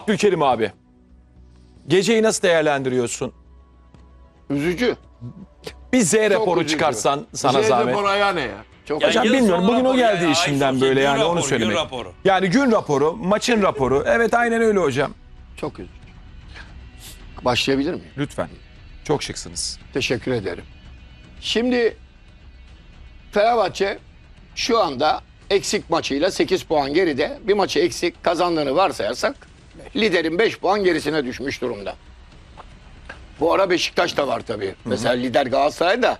Abdülkerim abi. Geceyi nasıl değerlendiriyorsun? Üzücü. Bir Z raporu üzücü. çıkarsan sana Z zahmet. raporu ayağı ne ya? Çok Ya Hocam yıl bilmiyorum sonu bugün o raporu geldi ya, işinden ay böyle gün yani onu raporu, gün söylemek. raporu. Yani gün raporu, maçın raporu. Evet aynen öyle hocam. çok üzücü. Başlayabilir miyim? Lütfen. Çok şıksınız. Teşekkür ederim. Şimdi Fenerbahçe şu anda eksik maçıyla 8 puan geride. Bir maçı eksik kazandığını varsayarsak liderin 5 puan gerisine düşmüş durumda. Bu ara Beşiktaş da var tabii. Mesela lider Galatasaray da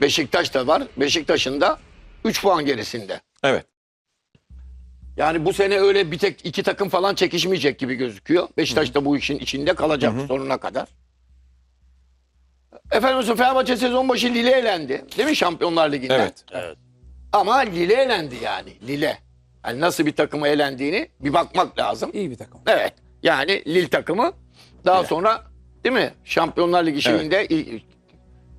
Beşiktaş da var. Beşiktaş'ın da 3 puan gerisinde. Evet. Yani bu sene öyle bir tek iki takım falan çekişmeyecek gibi gözüküyor. Beşiktaş da bu işin içinde kalacak sonuna kadar. Efendim Fenerbahçe sezon başı Lille elendi. Değil mi Şampiyonlar Ligi'nde? Evet. Ama Lille elendi yani. Lille. Yani nasıl bir takıma elendiğini bir bakmak lazım. İyi bir takım. Evet. Yani Lille takımı daha sonra değil mi? Şampiyonlar Ligi şeyinde i-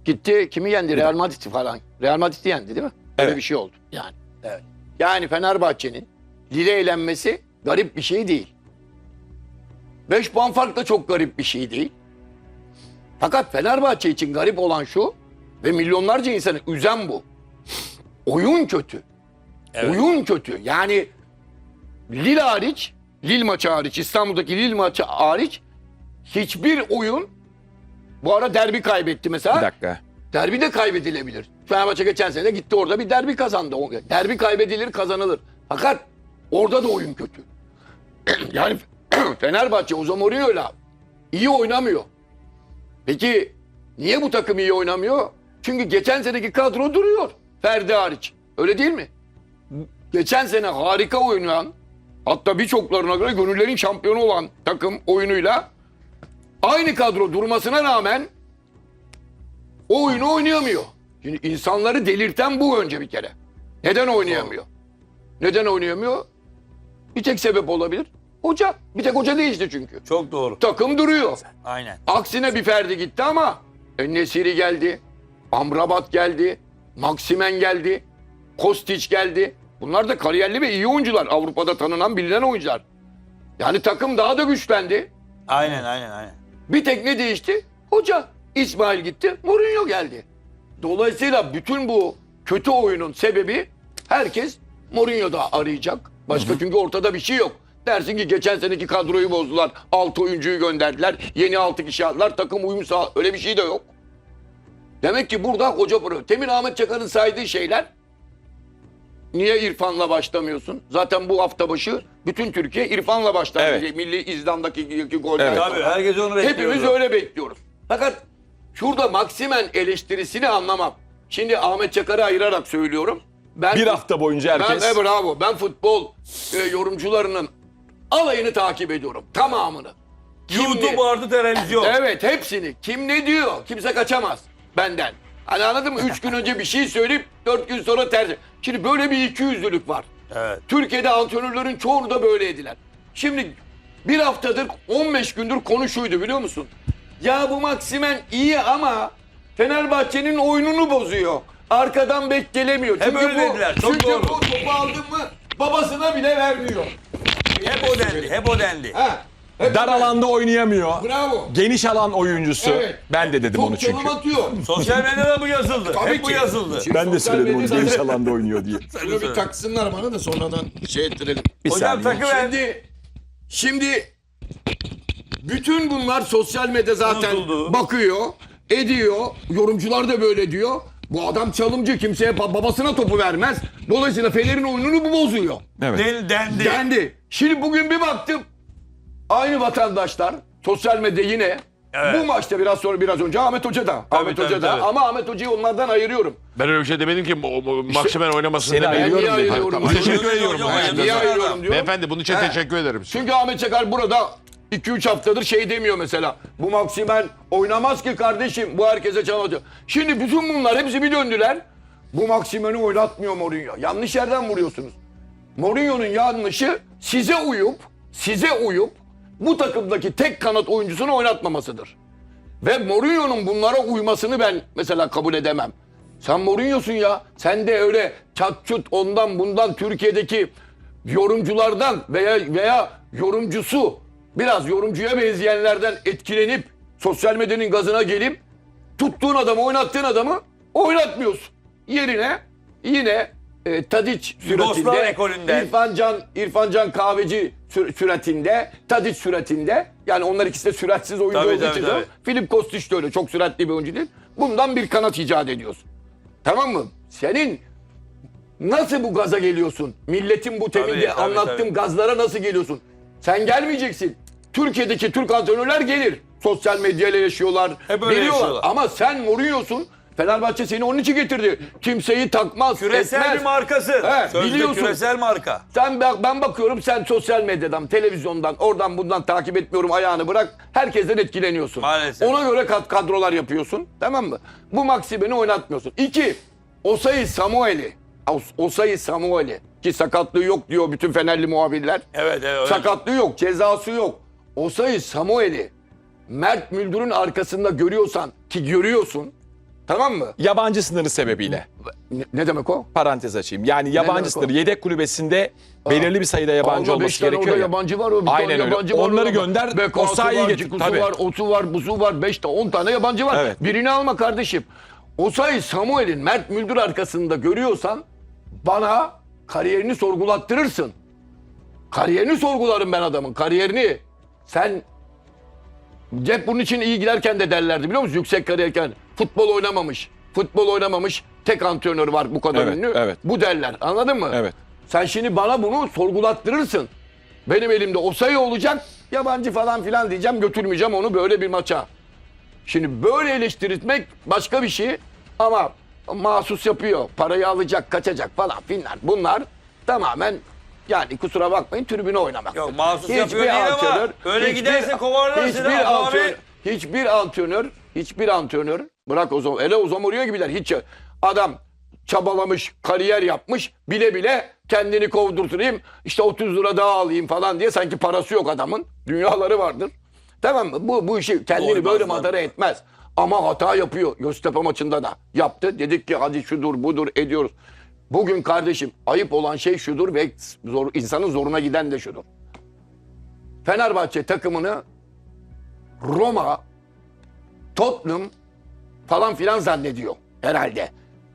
gitti kimi yendi? Real Madrid'i falan. Real Madrid'i yendi değil mi? Öyle Evet. bir şey oldu yani. Evet. Yani Fenerbahçe'nin Lille eğlenmesi garip bir şey değil. 5 puan fark da çok garip bir şey değil. Fakat Fenerbahçe için garip olan şu ve milyonlarca insanı üzen bu. Oyun kötü. Evet. Oyun kötü. Yani Lille hariç, Lille maçı hariç, İstanbul'daki Lille maçı hariç hiçbir oyun bu ara derbi kaybetti mesela. Bir dakika. Derbi de kaybedilebilir. Fenerbahçe geçen sene gitti orada bir derbi kazandı. Derbi kaybedilir, kazanılır. Fakat orada da oyun kötü. yani Fenerbahçe Jose Mourinho'yla iyi oynamıyor. Peki niye bu takım iyi oynamıyor? Çünkü geçen seneki kadro duruyor. Ferdi hariç. Öyle değil mi? Geçen sene harika oynayan hatta birçoklarına göre gönüllerin şampiyonu olan takım oyunuyla aynı kadro durmasına rağmen o oyunu oynayamıyor. Şimdi insanları delirten bu önce bir kere. Neden oynayamıyor? Neden oynayamıyor? Bir tek sebep olabilir. Hoca. Bir tek hoca değişti çünkü. Çok doğru. Takım duruyor. Aynen. Aksine bir Ferdi gitti ama Nesiri geldi. Amrabat geldi. Maksimen geldi. Kostić geldi. Bunlar da kariyerli ve iyi oyuncular. Avrupa'da tanınan bilinen oyuncular. Yani takım daha da güçlendi. Aynen aynen aynen. Bir tek ne değişti? Hoca. İsmail gitti. Mourinho geldi. Dolayısıyla bütün bu kötü oyunun sebebi herkes Mourinho'da arayacak. Başka çünkü ortada bir şey yok. Dersin ki geçen seneki kadroyu bozdular. 6 oyuncuyu gönderdiler. Yeni 6 kişi aldılar. Takım uyum sağ. Öyle bir şey de yok. Demek ki burada hoca pro. Temin Ahmet Çakar'ın saydığı şeyler Niye İrfan'la başlamıyorsun? Zaten bu hafta başı bütün Türkiye İrfan'la başlar. Evet. Milli İzlanda'daki iki golden Evet. Tabii herkes onu bekliyor. Hepimiz öyle bekliyoruz. Fakat şurada Maksimen eleştirisini anlamam. Şimdi Ahmet Çakar'ı ayırarak söylüyorum. Ben Bir hafta boyunca herkes... Ben, e, bravo. Ben futbol e, yorumcularının alayını takip ediyorum. Tamamını. Kim YouTube ne- vardı televizyon. Evet hepsini. Kim ne diyor? Kimse kaçamaz benden. Hani anladın mı? Üç gün önce bir şey söyleyip dört gün sonra ters. Şimdi böyle bir ikiyüzlülük var. Evet. Türkiye'de antrenörlerin çoğunu da böyleydiler. Şimdi bir haftadır 15 gündür konuşuydu biliyor musun? Ya bu Maksimen iyi ama Fenerbahçe'nin oyununu bozuyor. Arkadan bek gelemiyor. Hep öyle bu, dediler, çok çünkü doğru. bu topu aldın mı babasına bile vermiyor. Hep o dendi. Hep o dendi. Ha, hep Dar alanda oynayamıyor. Bravo. Geniş alan oyuncusu. Evet. Ben de dedim Çok onu çünkü. çalım atıyor. Sosyal medyada bu yazıldı. Tabii Hep bu ki. yazıldı. Şimdi Ben de sosyal söyledim onu medyada- geniş alanda oynuyor diye. Şunu bir taksınlar bana da sonradan şey ettirelim. Bir Hocam saniye. takı ver. Şimdi şimdi bütün bunlar sosyal medya zaten Unutuldu. bakıyor, ediyor. Yorumcular da böyle diyor. Bu adam çalımcı kimseye ba- babasına topu vermez. Dolayısıyla Fener'in oyununu bu bozuyor. Evet. Den- dendi. Dendi. Şimdi bugün bir baktım. Aynı vatandaşlar sosyal medya yine Evet. bu maçta biraz sonra biraz önce Ahmet Hoca da. Ahmet tabii, Hoca da tabii. ama Ahmet Hoca'yı onlardan ayırıyorum. Ben öyle bir şey demedim ki o- o- Maksimen oynamasın seni demedim. Ayırıyorum niye dedi. ayırıyorum? Tamam, teşekkür ediyorum. Hocam, Ben Niye ayırıyorum diyorum. Beyefendi bunun için He. teşekkür ederim. Çünkü Ahmet Çakar burada 2-3 haftadır şey demiyor mesela. Bu Maksimen oynamaz ki kardeşim. Bu herkese çalıyor. Şimdi bütün bunlar hepsi bir döndüler. Bu Maksimen'i oynatmıyor Mourinho. Yanlış yerden vuruyorsunuz. Mourinho'nun yanlışı size uyup, size uyup bu takımdaki tek kanat oyuncusunu oynatmamasıdır. Ve Mourinho'nun bunlara uymasını ben mesela kabul edemem. Sen Mourinho'sun ya. Sen de öyle çat çut ondan bundan Türkiye'deki yorumculardan veya veya yorumcusu biraz yorumcuya benzeyenlerden etkilenip sosyal medyanın gazına gelip tuttuğun adamı oynattığın adamı oynatmıyorsun. Yerine yine e, Tadiç Yugoslav süratinde ekolünden. İrfan Can, İrfan Can Kahveci sür- süratinde Tadiç süratinde yani onlar ikisi de süratsiz oyuncu Tabii, olduğu tabii, için tabii. Filip Kostić de öyle çok süratli bir oyuncu değil. Bundan bir kanat icat ediyorsun. Tamam mı? Senin nasıl bu gaza geliyorsun? Milletin bu teminde tabii, anlattığım tabii. gazlara nasıl geliyorsun? Sen gelmeyeceksin. Türkiye'deki Türk antrenörler gelir. Sosyal medyayla yaşıyorlar. Hep öyle yaşıyorlar. Ama sen Mourinho'sun. Fenerbahçe seni onun için getirdi. Kimseyi takmaz, Küresel etmez. bir markası. He, Sözde biliyorsun. küresel marka. Sen bak ben bakıyorum sen sosyal medyadan, televizyondan, oradan bundan takip etmiyorum ayağını bırak. Herkesten etkileniyorsun. Maalesef. Ona göre kat kadrolar yapıyorsun. Tamam mı? Bu Maksimen'i oynatmıyorsun. İki, Osayi Samuel'i. Os- Osayi Samuel'i. Ki sakatlığı yok diyor bütün Fenerli muhabirler. Evet evet. Sakatlığı yok, cezası yok. Osayi Samuel'i Mert Müldür'ün arkasında görüyorsan ki görüyorsun. Tamam mı? Yabancı sınırı sebebiyle. Ne, ne demek o? Parantez açayım. Yani yabancı o? sınırı. Yedek kulübesinde belirli bir sayıda yabancı Allah olması gerekiyor. orada ya. yabancı var o. Bir Aynen tane öyle. yabancı var Onları orada. gönder, Bekası Osayi'yi var, getir. Tabii. var, Otu var, Buzu var. Beş on tane yabancı var. Evet. Birini alma kardeşim. Osayi Samuel'in Mert Müldür arkasında görüyorsan bana kariyerini sorgulattırırsın. Kariyerini sorgularım ben adamın. Kariyerini. Sen hep bunun için iyi giderken de derlerdi biliyor musun? Yüksek kariyerken futbol oynamamış. Futbol oynamamış. Tek antrenör var bu kadar Evet, ünlü. evet. Bu derler. Anladın mı? Evet. Sen şimdi bana bunu sorgulattırırsın. Benim elimde o sayı olacak. Yabancı falan filan diyeceğim. Götürmeyeceğim onu böyle bir maça. Şimdi böyle eleştirmek başka bir şey. Ama mahsus yapıyor. Parayı alacak, kaçacak falan filan. Bunlar tamamen yani kusura bakmayın tribüne oynamak. Yok, mahsus yapıyor değil ama öyle giderse kovarlar seni hiçbir abi. antrenör, hiçbir antrenör, hiçbir antrenör bırak o zaman. Hele o zaman oraya gibiler. Hiç adam çabalamış, kariyer yapmış, bile bile kendini kovdurturayım, işte 30 lira daha alayım falan diye sanki parası yok adamın. Dünyaları vardır. Tamam mı? Bu, bu işi kendini Olmaz böyle madara etmez. Ama hata yapıyor. Göztepe maçında da yaptı. Dedik ki hadi şudur budur ediyoruz. Bugün kardeşim ayıp olan şey şudur ve zor, insanın zoruna giden de şudur. Fenerbahçe takımını Roma, Tottenham falan filan zannediyor herhalde.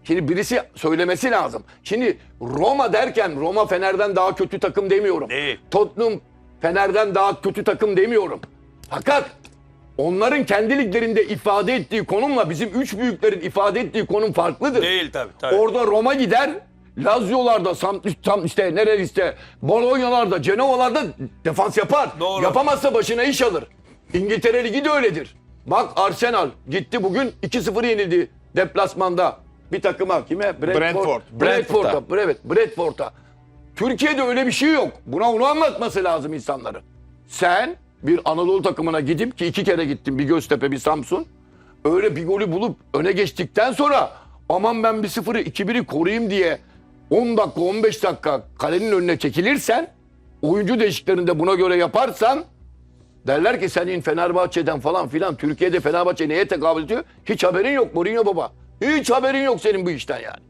Şimdi birisi söylemesi lazım. Şimdi Roma derken Roma Fener'den daha kötü takım demiyorum. Değil. Tottenham Fener'den daha kötü takım demiyorum. Fakat onların kendi liglerinde ifade ettiği konumla bizim üç büyüklerin ifade ettiği konum farklıdır. Değil tabii tabii. Orada Roma gider. Lazio'larda, Sam, tam işte nereliste, Bologna'larda, Cenova'larda defans yapar. Doğru. Yapamazsa başına iş alır. İngiltere Ligi de öyledir. Bak Arsenal gitti bugün 2-0 yenildi deplasmanda. Bir takıma kime? Brentford. Brentford'a. Evet, Brentford'a. Türkiye'de öyle bir şey yok. Buna onu anlatması lazım insanların. Sen bir Anadolu takımına gidip ki iki kere gittim bir Göztepe bir Samsun. Öyle bir golü bulup öne geçtikten sonra aman ben bir sıfırı 2-1'i koruyayım diye 10 dakika 15 dakika kalenin önüne çekilirsen oyuncu değişikliklerinde buna göre yaparsan derler ki senin Fenerbahçe'den falan filan Türkiye'de Fenerbahçe neye tekabül ediyor? Hiç haberin yok Mourinho baba. Hiç haberin yok senin bu işten yani.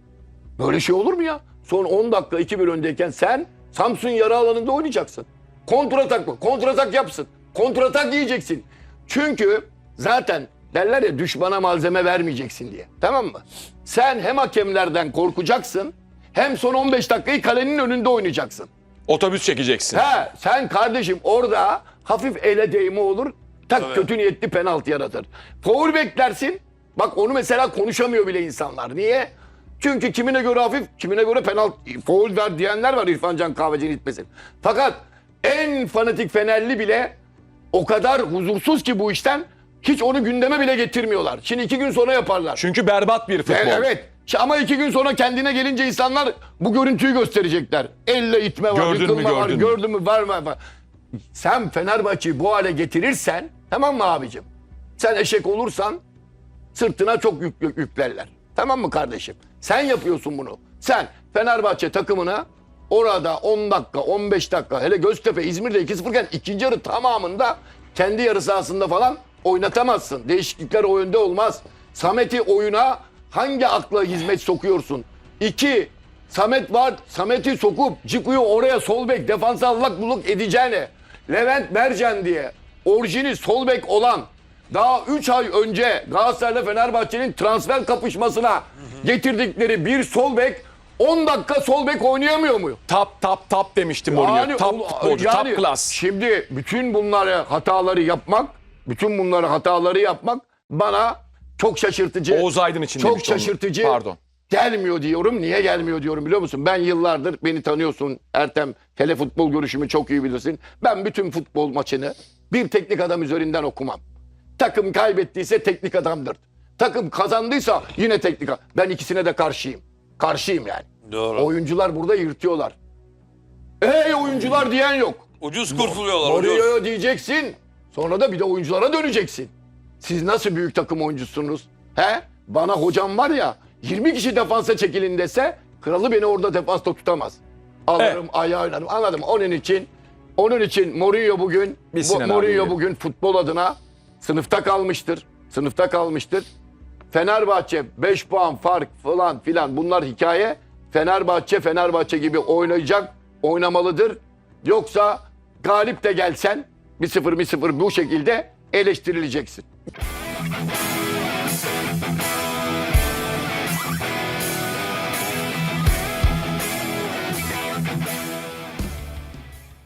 Böyle şey olur mu ya? Son 10 dakika 2-1 öndeyken sen Samsun yarı alanında oynayacaksın. Kontratak mı? Kontratak yapsın. Kontratak yiyeceksin. Çünkü zaten derler ya düşmana malzeme vermeyeceksin diye. Tamam mı? Sen hem hakemlerden korkacaksın hem son 15 dakikayı kalenin önünde oynayacaksın. Otobüs çekeceksin. He sen kardeşim orada hafif ele değme olur. Tak kötü niyetli penaltı yaratır. Foul beklersin. Bak onu mesela konuşamıyor bile insanlar. Niye? Çünkü kimine göre hafif, kimine göre penaltı, foul ver diyenler var İrfan Can Kahveci'nin itmesin. Fakat en fanatik Fenerli bile o kadar huzursuz ki bu işten hiç onu gündeme bile getirmiyorlar. Şimdi iki gün sonra yaparlar. Çünkü berbat bir futbol. E, Evet. Ama iki gün sonra kendine gelince insanlar bu görüntüyü gösterecekler. Elle itme var, Gördün mü, yıkılma var, gördün mü? gördün mü var mı? var. Sen Fenerbahçe'yi bu hale getirirsen tamam mı abicim? Sen eşek olursan sırtına çok yük, yük- yüklerler. Tamam mı kardeşim? Sen yapıyorsun bunu. Sen Fenerbahçe takımına orada 10 dakika, 15 dakika hele Göztepe İzmir'de 2-0 iken ikinci yarı tamamında kendi yarı sahasında falan oynatamazsın. Değişiklikler o yönde olmaz. Samet'i oyuna hangi akla hizmet sokuyorsun? İki, Samet var. Samet'i sokup Ciku'yu oraya sol bek defansa allak bulluk edeceğine Levent Mercan diye orijini sol bek olan daha 3 ay önce Galatasaray'la Fenerbahçe'nin transfer kapışmasına getirdikleri bir sol bek 10 dakika sol bek oynayamıyor mu? Tap tap tap demişti Mourinho. Tap o- futbolcu, yani tap klas. Şimdi bütün bunları hataları yapmak, bütün bunları hataları yapmak bana çok şaşırtıcı. Oğuz Aydın için çok demişti onu. şaşırtıcı. Pardon. Gelmiyor diyorum. Niye gelmiyor diyorum biliyor musun? Ben yıllardır beni tanıyorsun Ertem. Telefutbol görüşümü çok iyi bilirsin. Ben bütün futbol maçını bir teknik adam üzerinden okumam. Takım kaybettiyse teknik adamdır. Takım kazandıysa yine teknik adam. Ben ikisine de karşıyım. Karşıyım yani. Doğru. Oyuncular burada yırtıyorlar. Ey oyuncular diyen yok. Ucuz kurtuluyorlar. ucuz. Diyeceksin. Sonra da bir de oyunculara döneceksin. Siz nasıl büyük takım oyuncusunuz? He? Bana hocam var ya 20 kişi defansa çekilin dese kralı beni orada defansta tutamaz. Alırım Evet. ayağı oynarım. Anladım. Onun için onun için Mourinho bugün bu, Mourinho bugün futbol adına sınıfta kalmıştır. Sınıfta kalmıştır. Fenerbahçe 5 puan fark falan filan bunlar hikaye. Fenerbahçe Fenerbahçe gibi oynayacak, oynamalıdır. Yoksa galip de gelsen bir sıfır bir sıfır bu şekilde eleştirileceksin.